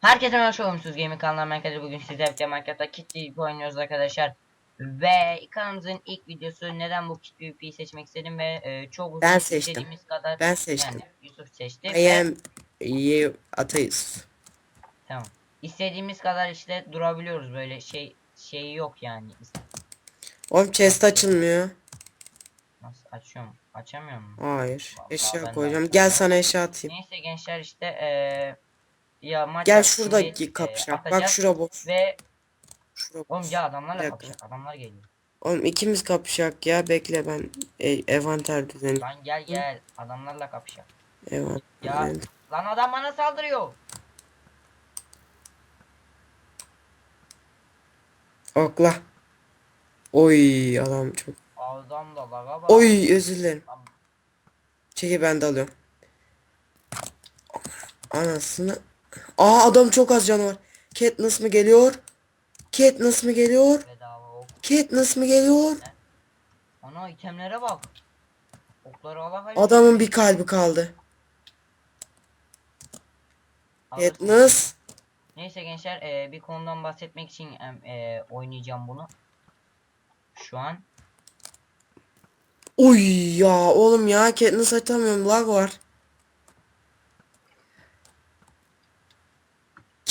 Herkese merhaba olmuşsunuz Gaming kanalına Minecraft'ta bugün sizlerle birlikte Minecraft'ta Kit PvP oynuyoruz arkadaşlar. Ve kanalımızın ilk videosu neden bu Kit PvP'yi seçmek istedim ve e, çok uzun Ben seçtim. kadar Ben seçtim. yani Yusuf seçti. I ve- am you ateist. Tamam. İstediğimiz kadar işte durabiliyoruz böyle şey şeyi yok yani. Oğlum chest açılmıyor. Nasıl açıyorum? Açamıyor mu? Hayır. Vallahi Eşya koyacağım. Gel sana eşya atayım. Neyse gençler işte e, ya maç Gel yaptık, şurada şimdi, e, kapışak. Bak şura boş. Ve Şura oğlum boş. ya adamlarla Bir kapışacak adamlar geliyor. Oğlum ikimiz kapışak ya. Bekle ben e, envanter düzeni. Lan gel gel adamlarla kapışacak. Envanter Ya düzeni. lan adam bana saldırıyor. Okla. Oy adam çok. Adam da laga bak. Oy özür dilerim. Lan Çeki ben de alıyorum. Anasını. Aa adam çok az canı var. Katniss mı geliyor? Katniss mı geliyor? Bedava ok. Katniss mı geliyor? Ana itemlere bak. Okları ala. Adamın bir kalbi kaldı. Alırsın. Katniss. Neyse gençler e, bir konudan bahsetmek için e, oynayacağım bunu. Şu an. Uy ya oğlum ya Katniss atamıyorum lag var.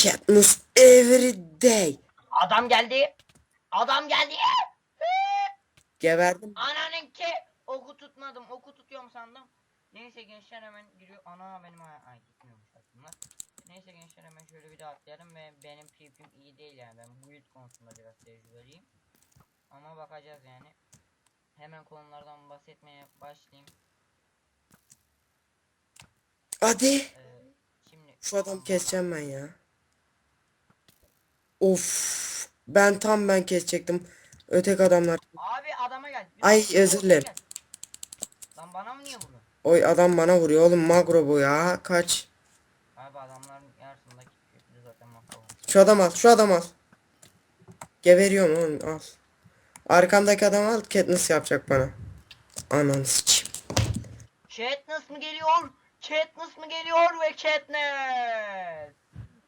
Katniss every day. Adam geldi. Adam geldi. Geberdim. Ananın ki oku tutmadım. Oku tutuyorum sandım. Neyse gençler hemen giriyor. Ana benim ay, ay gitmiyormuş aslında. Neyse gençler hemen şöyle bir de atlayalım ve benim PvP'm iyi değil yani. Ben bu build konusunda biraz tecrübeliyim. Ama bakacağız yani. Hemen konulardan bahsetmeye başlayayım. Hadi. Ee, şimdi Şu adamı keseceğim ben ya. Of. Ben tam ben kesecektim. Ötek adamlar. Abi adama gel. Ay, Yusuf, özür dilerim. gel. Lan bana mı niye vurdun? Oy adam bana vuruyor oğlum magro bu ya. Kaç. Abi adamların yarısındaki köprü zaten mahvolmuş. Şu adam al. Şu adam al. Geberiyorum oğlum al. Arkamdaki adam al. Katniss yapacak bana. Ananı sıçayım. Katniss mı geliyor? Katniss mı geliyor ve Katniss?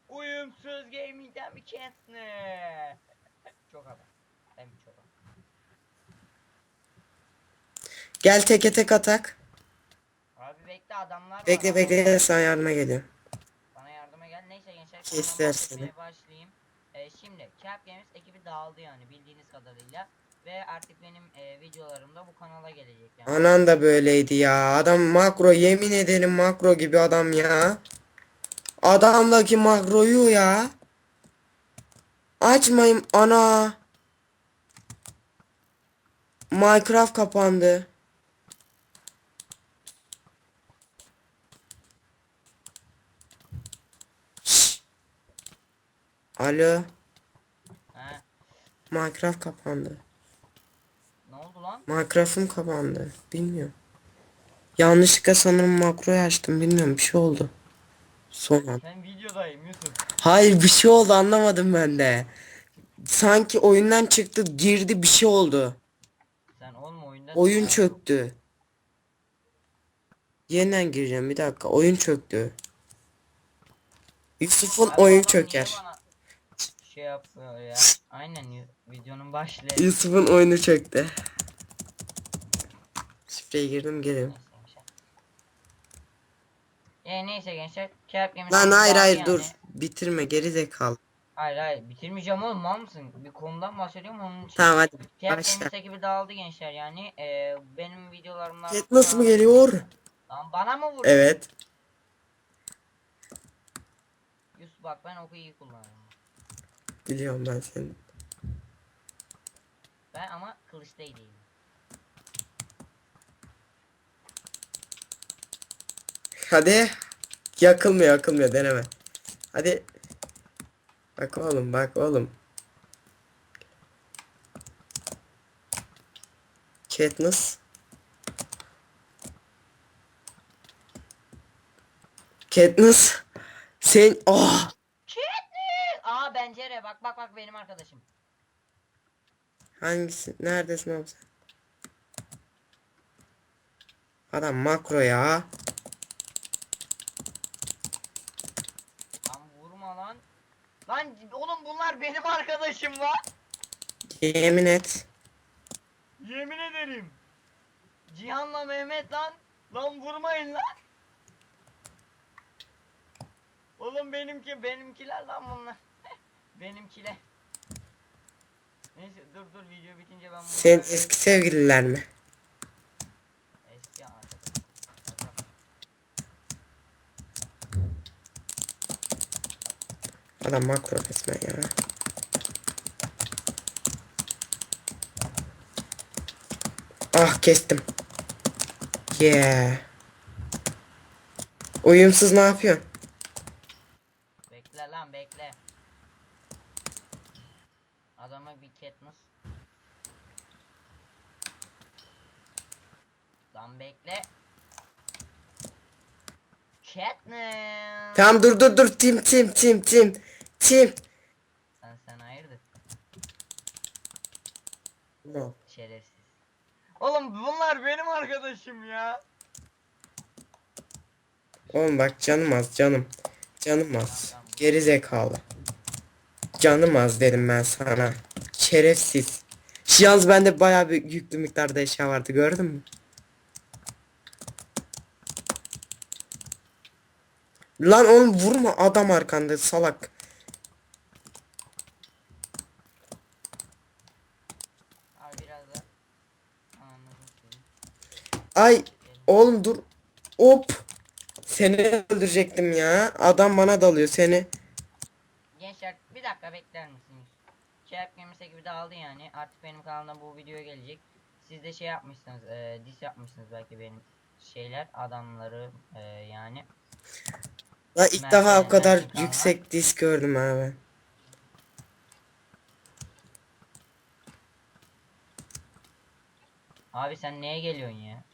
Uyumsuz gaming'den bir Katniss. çok adam. Ben bir çok adam. Gel teke tek atak. Abi bekle adamlar var. Bekle bekle sana yardıma geliyorum. Bana yardıma gel. Neyse gençler. Konudan seni. Başlayayım. Ee, şimdi Cap Games ekibi dağıldı yani bildiğiniz kadarıyla. Ve artık benim e, videolarım da bu kanala gelecek yani. Anan da böyleydi ya. Adam makro yemin ederim makro gibi adam ya. Adamdaki makroyu ya. Açmayayım ana. Minecraft kapandı. Şşş. Alo. He. Minecraft kapandı. Ne oldu lan? Minecraft'ım kapandı. Bilmiyorum. Yanlışlıkla sanırım makroyu açtım. Bilmiyorum bir şey oldu. Son an. Ben videodayım Yusuf. Hayır bir şey oldu anlamadım ben de. Sanki oyundan çıktı girdi bir şey oldu. Sen olma oyunda. Oyun çöktü. Yeniden gireceğim bir dakika. Oyun çöktü. Yusuf'un Abi oyun adam niye çöker. bana Şey yapıyor ya. Aynen y- videonun başlığı. Yusuf'un oyunu çöktü. Şifreye girdim. Neyse gençler. E, neyse gençler. Cap Games'in Lan hayır hayır dur. Bitirme geri zekalı. Hayır hayır bitirmeyeceğim oğlum mal mısın? Bir konudan bahsediyorum onun için. Tamam hadi Cap başla. Ekibi dağıldı gençler yani. E, benim videolarımdan... Ket nasıl mı geliyor? Lan bana mı vurdun? Evet. Yusuf bak ben oku iyi kullanıyorum. Biliyorum ben seni. Ben ama kılıçta değilim. Hadi. Yakılmıyor yakılmıyor deneme. Hadi. Bak oğlum bak oğlum. Katniss. Katniss. Sen oh. Katniss! Aa pencere bak bak bak benim arkadaşım. Hangisi? Neredesin oğlum sen? Adam makro ya. Lan vurma lan. lan. Lan oğlum bunlar benim arkadaşım lan. Yemin et. Yemin ederim. Cihan'la Mehmet lan. Lan vurmayın lan. Oğlum benimki benimkiler lan bunlar. benimkiler. Neyse dur dur video bitince ben bunu Senin eski sevgililer mi? eski arkadaş. Adam makro resmen ya. Ah kestim. Yeah. Uyumsuz ne yapıyorsun? Bekle lan bekle. Adama bir Katniss. Lan bekle. Katniss. Tamam dur dur dur tim tim tim tim tim. Sen sen hayırdır? No. Şerefsiz. Oğlum bunlar benim arkadaşım ya. Oğlum bak canım az canım. Canım az. Geri zekalı. Canım az dedim ben sana. Şerefsiz. Yalnız bende bayağı bir yüklü miktarda eşya vardı gördün mü? Lan oğlum vurma adam arkanda salak. Abi biraz da anladım seni. Ay oğlum dur. Hop. Seni öldürecektim ya. Adam bana dalıyor seni. Gençler bir dakika bekler misiniz? Şey yapmamışsa gibi dağıldı yani. Artık benim kanalımda bu video gelecek. Siz de şey yapmışsınız, e, dis yapmışsınız belki benim şeyler, adamları e, yani. La ilk defa o kadar yüksek disk gördüm abi. Abi sen neye geliyorsun ya?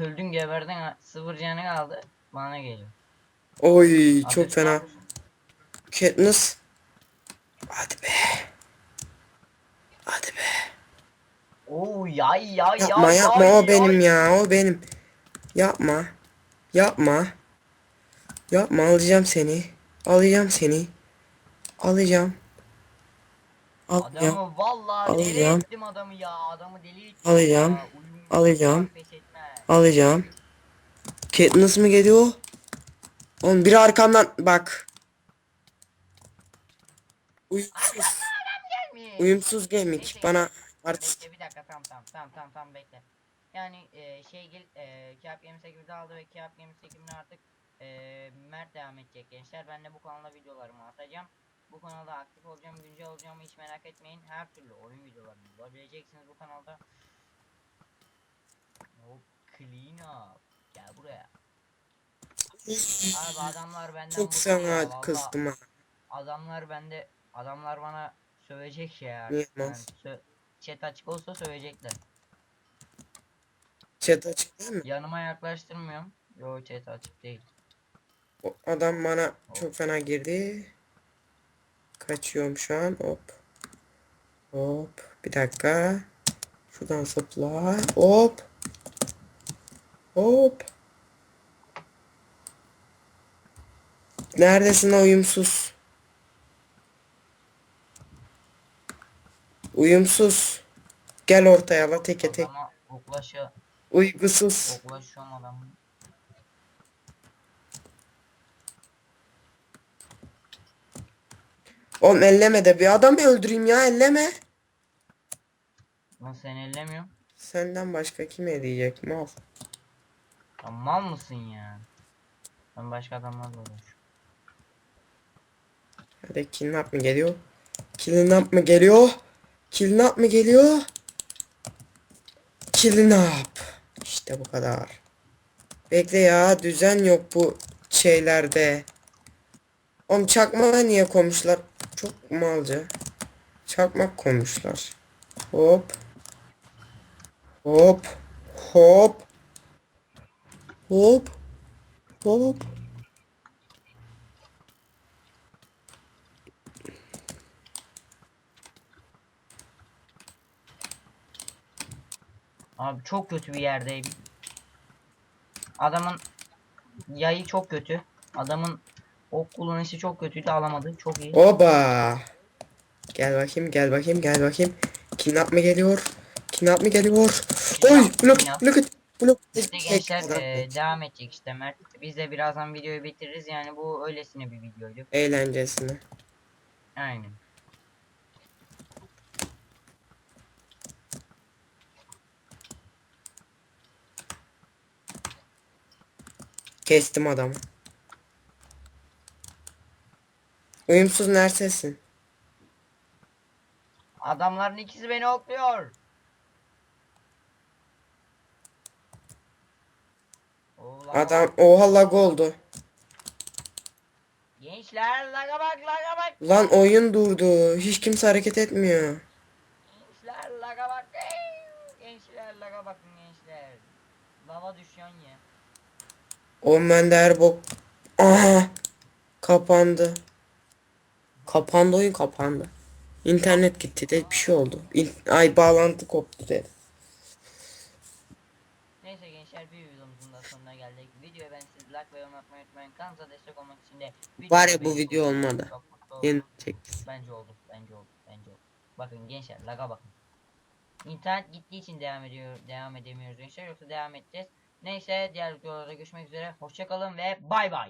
Öldün geberdin sıfır canı kaldı. Bana geliyor. Oy Abi çok fena. yapıyorsun? Katniss. Hadi be. Hadi be. Oo yay yay Yapma yay yapma yay, o benim yay. ya o benim. Yapma. Yapma. Yapma alacağım seni. Alacağım seni. Alacağım. Alacağım. Adamı vallahi deli Alacağım. ettim adamı ya. Adamı deli ettim Alacağım. ya. Uyum- Alacağım. Alacağım. Katniss mı geliyor? Oğlum biri arkamdan bak. Uyumsuz. Uyumsuz gemik bana artist. Bir dakika tamam tamam tamam tamam tamam bekle. Yani e, şey gel e, Kağıt Gemisi ekibini aldı ve Kağıt Gemisi ekibine artık e, Mert devam edecek gençler. Ben de bu kanalda videolarımı atacağım. Bu kanalda aktif olacağım, güncel olacağımı hiç merak etmeyin. Her türlü oyun videolarını bulabileceksiniz bu kanalda. Hop clean up. Gel buraya. Abi adamlar benden Çok bıktı ya, sana kızdım ha. Adamlar bende adamlar bana sövecek ya. Niye Yani lan? sö- chat açık olsa sövecekler. Chat açık değil mi? Yanıma yaklaştırmıyorum. Yo chat açık değil. O adam bana çok fena girdi. Kaçıyorum şu an. Hop. Hop. Bir dakika. Şuradan zıpla. Hop. Hop. Neredesin uyumsuz? Uyumsuz. Gel ortaya la teke tek. Adama oklaşa Uygusuz. oklaşıyorum adamı. Oğlum elleme de bir adam öldüreyim ya elleme. Lan sen ellemiyorsun. Senden başka kim edecek mal? Lan mal mısın ya? Ben başka adamlarla uğraşıyorum. Hadi kidnap mı geliyor? Kidnap mı geliyor? Kidnap mı geliyor? Kidnap. İşte bu kadar. Bekle ya düzen yok bu şeylerde. Oğlum çakmağa niye koymuşlar? Çok malca. Çakmak koymuşlar. Hop. Hop. Hop. Hop. Hop. Abi çok kötü bir yerdeyim. Adamın yayı çok kötü. Adamın Ok kullanışı çok kötüydü alamadı. Çok iyi. Oba. Gel bakayım gel bakayım gel bakayım. Kidnap mı geliyor? Kidnap mı geliyor? Oy blok Kidnap. Blok blok. İşte gençler eee, devam edecek işte Mert. Biz de birazdan videoyu bitiririz. Yani bu öylesine bir videoydu. Eğlencesine. Aynen. Kestim adamı. Uyumsuz neredesin? Adamların ikisi beni okluyor. Oo, laga Adam oha lag oldu. Gençler laga bak laga bak. Lan oyun durdu. Hiç kimse hareket etmiyor. Gençler laga bak. Gençler laga bakın gençler. Lava düşüyorsun ya. O Mender bok. Aha. Kapandı. Kapandı oyun kapandı. İnternet gitti de bir şey oldu. İn- Ay bağlantı koptu dedi. Neyse gençler bir videomuzun da sonuna geldik. Videoya ben siz like ve yorum atmayı unutmayın. Kanalımıza destek olmak için de Var ya bu video olmadı. Yeni çekti. Bence oldu. Bence oldu. Bence oldu. Bakın gençler laga bakın. İnternet gittiği için devam ediyor devam edemiyoruz gençler yoksa devam edeceğiz. Neyse diğer videolarda görüşmek üzere. Hoşçakalın ve bay bay.